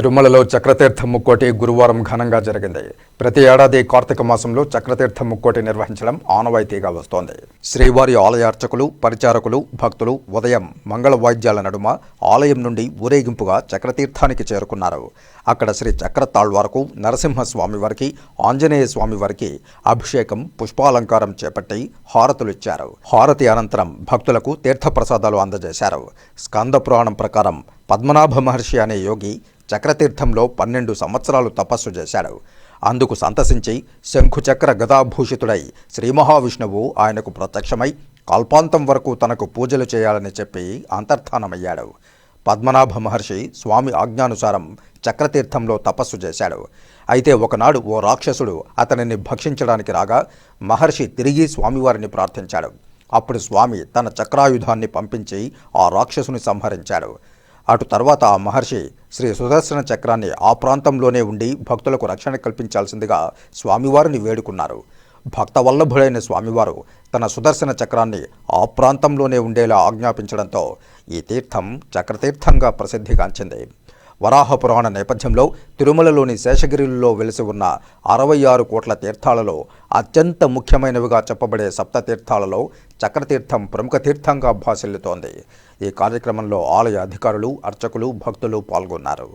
తిరుమలలో చక్రతీర్థ ముక్కోటి గురువారం ఘనంగా జరిగింది. ప్రతి ఏడాది కార్తీక మాసంలో చక్రతీర్థ ముక్కోటి నిర్వహించడం ఆనవాయితీగా వస్తోంది. శ్రీవారి ఆలయ అర్చకులు పరిచారకులు భక్తులు ఉదయం మంగళ వాయిద్యాల నడుమ ఆలయం నుండి ఊరేగింపుగా చక్రతీర్థానికి చేరుకున్నారు. అక్కడ శ్రీ చక్ర తాళ్వారకు నరసింహస్వామి వారికి ఆంజనేయ స్వామి వారికి అభిషేకం పుష్పాలంకారం చేపట్టి హారతులు ఇచ్చారు. హారతి అనంతరం భక్తులకు తీర్థప్రసాదాలు అందజేశారు. స్కంద పురాణం ప్రకారం పద్మనాభ మహర్షి అనే యోగి చక్రతీర్థంలో పన్నెండు సంవత్సరాలు తపస్సు చేశాడు. అందుకు సంతసించి శంఖుచక్ర గదాభూషితుడై శ్రీ మహావిష్ణువు ఆయనకు ప్రత్యక్షమై కల్పాంతం వరకు తనకు పూజలు చేయాలని చెప్పి అంతర్ధానమయ్యాడు. పద్మనాభ మహర్షి స్వామి ఆజ్ఞానుసారం చక్రతీర్థంలో తపస్సు చేశాడు. అయితే ఒకనాడు ఓ రాక్షసుడు అతనిని భక్షించడానికి రాగా మహర్షి తిరిగి స్వామివారిని ప్రార్థించాడు. అప్పుడు స్వామి తన చక్రాయుధాన్ని పంపించి ఆ రాక్షసుని సంహరించాడు. అటు తర్వాత ఆ మహర్షి శ్రీ సుదర్శన చక్రాన్ని ఆ ప్రాంతంలోనే ఉండి భక్తులకు రక్షణ కల్పించాల్సిందిగా స్వామివారిని వేడుకున్నారు. భక్తవల్లభుడైన స్వామివారు తన సుదర్శన చక్రాన్ని ఆ ప్రాంతంలోనే ఉండేలా ఆజ్ఞాపించడంతో ఈ తీర్థం చక్రతీర్థంగా ప్రసిద్ధిగాంచింది. వరాహ పురాణ నేపథ్యంలో తిరుమలలోని శేషగిరిలో వెలిసి ఉన్న అరవై ఆరు కోట్ల తీర్థాలలో అత్యంత ముఖ్యమైనవిగా చెప్పబడే సప్తతీర్థాలలో చక్రతీర్థం ప్రముఖ తీర్థంగా భాసిల్లుతోంది. ఈ కార్యక్రమంలో ఆలయ అధికారులు అర్చకులు భక్తులు పాల్గొన్నారు.